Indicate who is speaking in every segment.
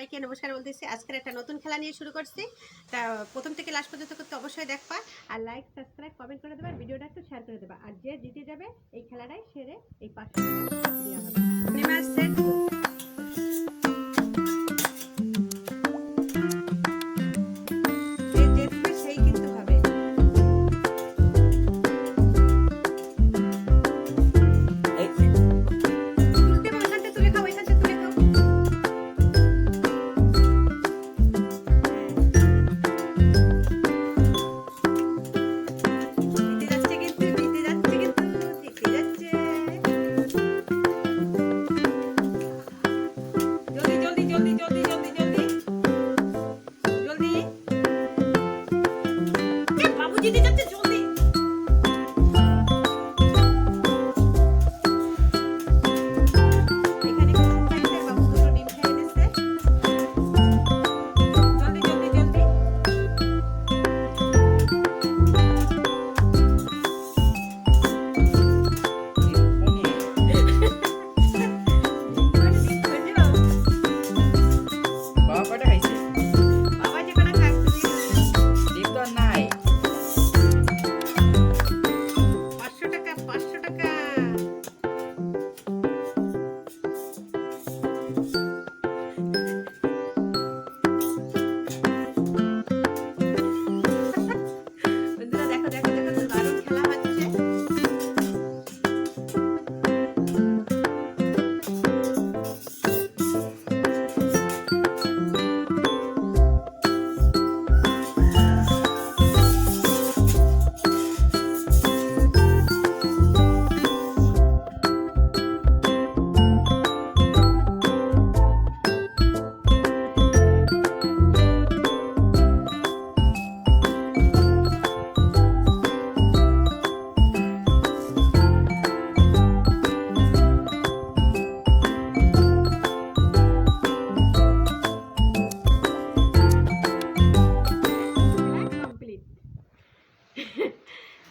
Speaker 1: সবাইকে নমস্কার বলতেছি। আজকের একটা নতুন খেলা নিয়ে শুরু করছি। তা প্রথম থেকে লাস্ট পর্যন্ত করতে অবশ্যই দেখবা। আর লাইক সাবস্ক্রাইব কমেন্ট করে দেবা। ভিডিওটা একটু শেয়ার করে দেবা। আর যে জিতে যাবে, এই খেলাটাই সেরে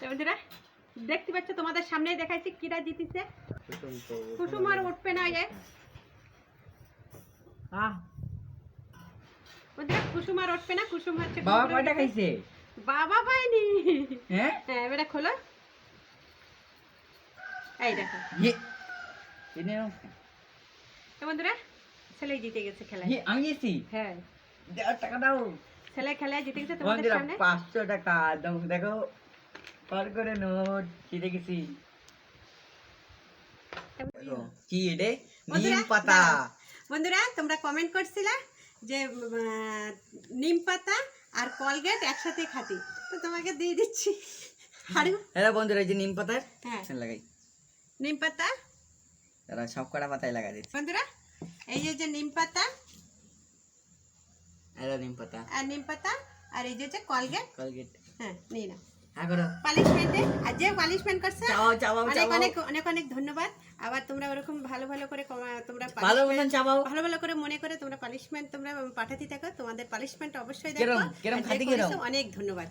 Speaker 1: বন্ধুরা দেখতে পাচ্ছ তোমাদের সামনেই দেখাইছি কিরা জিতিছে। কুসুম আর উঠবে না এ। বন্ধুরা কুসুম আর উঠবে না কুসুম হচ্ছে
Speaker 2: বাবা কয়টা খাইছে?
Speaker 1: বাবা পাইনি
Speaker 2: হ্যাঁ
Speaker 1: হ্যাঁ এবারে খোলো। এই দেখো।
Speaker 2: ইয়ে এনে
Speaker 1: তো বন্ধুরা ছেলে জিতে গেছে খেলায়।
Speaker 2: ইয়ে, আমি
Speaker 1: হ্যাঁ।
Speaker 2: টাকা দাও।
Speaker 1: ছেলে খেলায় জিতে গেছে তোমাদের সামনে?
Speaker 2: পাঁচশো টাকা দাও দেখো। কল করে নোট জিতে গেছি কি রে?
Speaker 1: বন্ধুরা,
Speaker 2: নিম পাতা।
Speaker 1: বন্ধুরা তোমরা কমেন্ট করছিলা যে নিম পাতা আর কলগেট একসাথে খাতি তো তোমাকে দিয়ে দিচ্ছি।
Speaker 2: হ্যাঁ বন্ধুরা এই যে নিম পাতার
Speaker 1: হ্যাঁ।
Speaker 2: লাগাই।
Speaker 1: নিম পাতা।
Speaker 2: তারা সব কটা পাতায় লাগা দিচ্ছে।
Speaker 1: বন্ধুরা এই যে যে নিম পাতা।
Speaker 2: এরা নিম পাতা।
Speaker 1: আর নিম পাতা আর এই যে যে কলগেট।
Speaker 2: কলগেট।
Speaker 1: হ্যাঁ নিয়ে নাও।
Speaker 2: করো
Speaker 1: পালিশমেন্টে আর যে পালিশমেন্ট করছে অনেক অনেক অনেক অনেক ধন্যবাদ। আবার তোমরা ওরকম ভালো ভালো করে তোমরা
Speaker 2: ভালো
Speaker 1: ভালো ভালো করে মনে করে তোমরা পালিশমেন্ট তোমরা পাঠাতে থাকো। তোমাদের পানিশমেন্ট অবশ্যই দেখো? অনেক ধন্যবাদ।